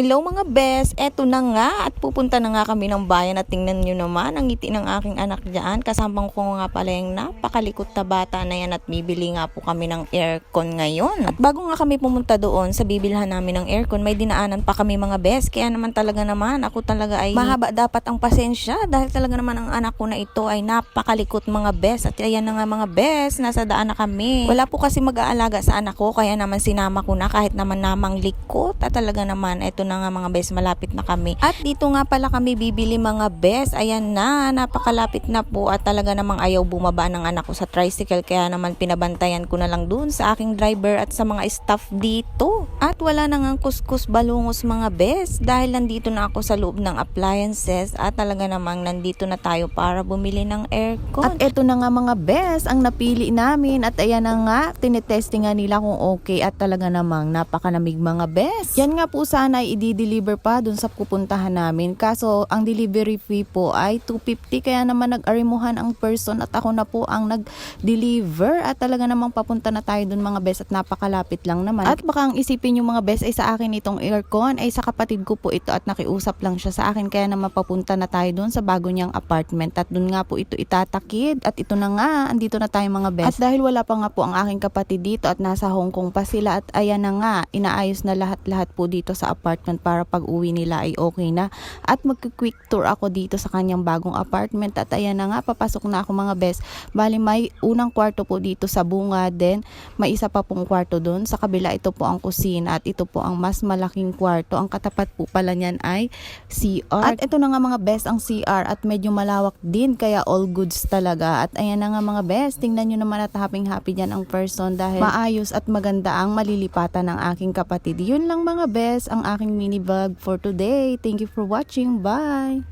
Hello mga best, eto na nga at pupunta na nga kami ng bayan at tingnan nyo naman ang ngiti ng aking anak dyan. Kasama ko nga pala yung napakalikot na bata na yan at bibili nga po kami ng aircon ngayon. At bago nga kami pumunta doon sa bibilhan namin ng aircon, may dinaanan pa kami mga best. Kaya naman talaga naman ako talaga ay mahaba dapat ang pasensya dahil talaga naman ang anak ko na ito ay napakalikot mga best. At ayan na nga mga best, nasa daan na kami. Wala po kasi mag-aalaga sa anak ko kaya naman sinama ko na kahit naman namang likot. At talaga naman, eto na nga mga best, malapit na kami. At dito nga pala kami bibili mga best. Ayan na, napakalapit na po at talaga namang ayaw bumaba ng anak ko sa tricycle. Kaya naman pinabantayan ko na lang dun sa aking driver at sa mga staff dito. At wala nang ang kuskus balungos mga best dahil nandito na ako sa loob ng appliances at talaga namang nandito na tayo para bumili ng aircon. At eto na nga mga best ang napili namin at ayan na nga tinetesting nga nila kung okay at talaga namang napakanamig mga best. Yan nga po sana ay i-deliver pa dun sa pupuntahan namin. Kaso ang delivery fee po ay 250 kaya naman nag-arimuhan ang person at ako na po ang nag-deliver. At talaga namang papunta na tayo dun mga best at napakalapit lang naman. At baka ang isipin yung mga best ay sa akin itong aircon ay sa kapatid ko po ito at nakiusap lang siya sa akin kaya naman papunta na tayo dun sa bago niyang apartment. At dun nga po ito itatakid. At ito na nga andito na tayo mga best. At dahil wala pa nga po ang aking kapatid dito at nasa Hong Kong pa sila at ayan na nga inaayos na lahat-lahat po dito sa apartment para pag uwi nila ay okay na at magki-quick tour ako dito sa kanyang bagong apartment at ayan na nga papasok na ako mga best. Bali may unang kwarto po dito sa bunga then may isa pa pong kwarto doon. Sa kabila ito po ang kusina at ito po ang mas malaking kwarto. Ang katapat po pala niyan ay CR. At ito na nga mga best ang CR at medyo malawak din kaya all goods talaga. At ayan na nga mga best, tingnan nyo naman at happy happy dyan ang person dahil maayos at maganda ang malilipatan ng aking kapatid. Yun lang mga best ang mini vlog for today. Thank you for watching. Bye!